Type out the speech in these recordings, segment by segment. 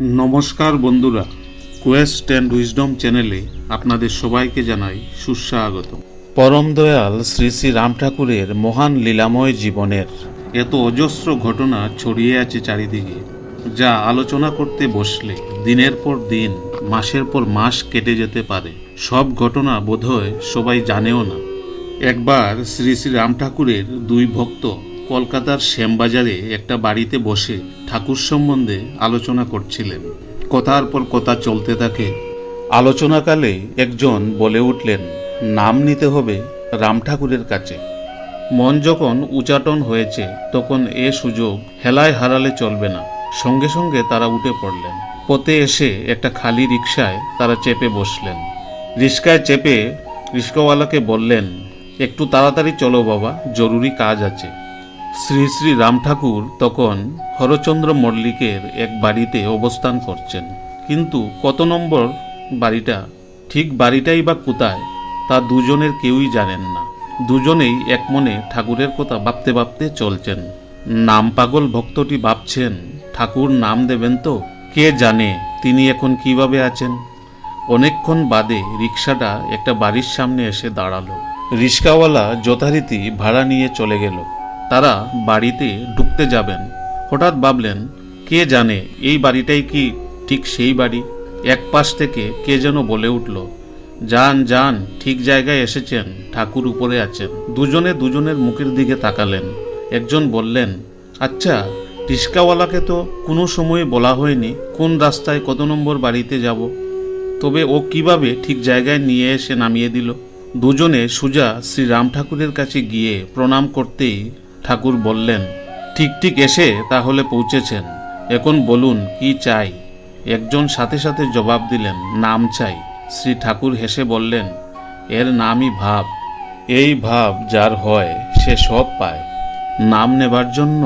নমস্কার বন্ধুরা Quest and wisdom চ্যানেলে আপনাদের সবাইকে জানাই সুস্বাগত পরম দয়াল শ্রী শ্রী রাম ঠাকুরের মহান লীলাময় জীবনের এত অজস্র ঘটনা ছড়িয়ে আছে চারিদিকে, যা আলোচনা করতে বসলে দিনের পর দিন, মাসের পর মাস কেটে যেতে পারে। সব ঘটনা বোধহয় সবাই জানেও না। একবার শ্রী শ্রী রাম ঠাকুরের দুই ভক্ত কলকাতার শ্যামবাজারে একটা বাড়িতে বসে ঠাকুর সম্বন্ধে আলোচনা করছিলেন। কথার পর কথা চলতে থাকে। আলোচনাকালে একজন বলে উঠলেন, নাম নিতে হবে রাম ঠাকুরের কাছে। মন যখন উচাটন হয়েছে, তখন এ সুযোগ হেলায় হারালে চলবে না। সঙ্গে সঙ্গে তারা উঠে পড়লেন। পথে এসে একটা খালি রিকশায় তারা চেপে বসলেন। রিক্সায় চেপে রিক্সাওয়ালাকে বললেন, একটু তাড়াতাড়ি চলো বাবা, জরুরি কাজ আছে। শ্রী শ্রী রাম ঠাকুর তখন হরচন্দ্র মল্লিকের এক বাড়িতে অবস্থান করছেন। কিন্তু কত নম্বর বাড়িটা, ঠিক বাড়িটাই বা কোথায়, তা দুজনের কেউই জানেন না। দুজনেই এক মনে ঠাকুরের কথা ভাবতে ভাবতে চলছেন। নাম পাগল ভক্তটি ভাবছেন, ঠাকুর নাম দেবেন তো? কে জানে তিনি এখন কীভাবে আছেন? অনেকক্ষণ বাদে রিক্সাটা একটা বাড়ির সামনে এসে দাঁড়াল। রিক্সাওয়ালা যথারীতি ভাড়া নিয়ে চলে গেল। তারা বাড়িতে ঢুকতে যাবেন। হঠাৎ ভাবলেন, কে জানে এই বাড়িটাই কি ঠিক সেই বাড়ি? এক পাশ থেকে কে যেন বলে উঠল যান যান ঠিক জায়গায় এসেছেন, ঠাকুর উপরে আছেন। দুজনে দুজনের মুখের দিকে তাকালেন। একজন বললেন আচ্ছা রিক্সাওয়ালাকে তো কোনো সময়ে বলা হয়নি, কোন রাস্তায় কত নম্বর বাড়িতে যাব? তবে ও কীভাবে ঠিক জায়গায় নিয়ে এসে নামিয়ে দিল? দুজনে সুজা শ্রী রাম ঠাকুরের কাছে গিয়ে প্রণাম করতেই ঠাকুর বললেন, ঠিক ঠিক এসে তাহলে পৌঁছেছেন। এখন বলুন, কি চাই? একজন সাথে সাথে জবাব দিলেন, নাম চাই। শ্রী ঠাকুর হেসে বললেন, এর নামই ভাব। এই ভাব যার হয়, সে সব পায়। নাম নেবার জন্য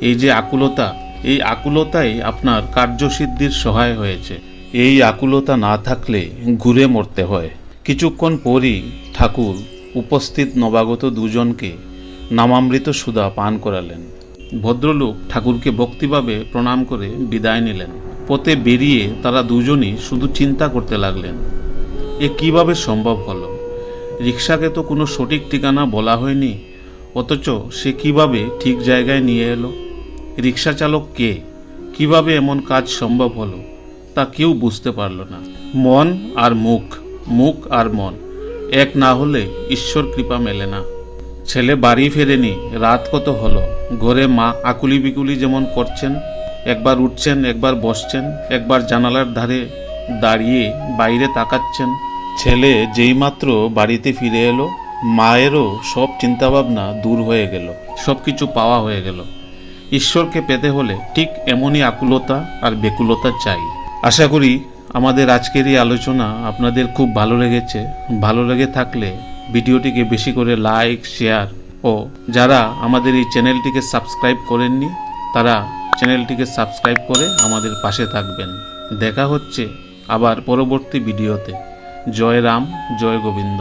এই যে আকুলতা, এই আকুলতাই আপনার কার্যসিদ্ধির সহায় হয়েছে। এই আকুলতা না থাকলে ঘুরে মরতে হয়। কিছুক্ষণ পরই ঠাকুর উপস্থিত নবাগত দুজনকে নামামৃত সুদা পান করালেন। ভদ্রলোক ঠাকুরকে ভক্তিভাবে প্রণাম করে বিদায় নিলেন। পথে বেরিয়ে তারা দুজনই শুধু চিন্তা করতে লাগলেন, এ কীভাবে সম্ভব হলো? রিক্সাকে তো কোনো সঠিক ঠিকানা বলা হয়নি, অথচ সে কীভাবে ঠিক জায়গায় নিয়ে এলো? রিক্সা চালক কে? কীভাবে এমন কাজ সম্ভব হলো? তা কেউ বুঝতে পারল না। মন আর মুখ মুখ আর মন, এক না হলে ঈশ্বর কৃপা মেলে না। ছেলে বাড়ি ফেরেনি, রাত কত হলো? ঘরে মা আকুলি বিকুলি যেমন করছেন, একবার উঠছেন, একবার বসছেন, একবার জানালার ধারে দাঁড়িয়ে বাইরে তাকাচ্ছেন। ছেলে যেইমাত্র বাড়িতে ফিরে এলো, মায়েরও সব চিন্তাভাবনা দূর হয়ে গেল সব কিছু পাওয়া হয়ে গেল। ঈশ্বরকে পেতে হলে ঠিক এমনই আকুলতা আর বেকুলতা চাই। আশা করি আমাদের আজকের এই আলোচনা আপনাদের খুব ভালো লেগেছে। ভালো লেগে থাকলে ভিডিওটিকে বেশি করে লাইক, শেয়ার ও যারা আমাদের এই চ্যানেলটিকে সাবস্ক্রাইব করেননি, তারা চ্যানেলটিকে সাবস্ক্রাইব করে আমাদের পাশে থাকবেন। দেখা হচ্ছে আবার পরবর্তী ভিডিওতে। জয় রাম, জয় গোবিন্দ।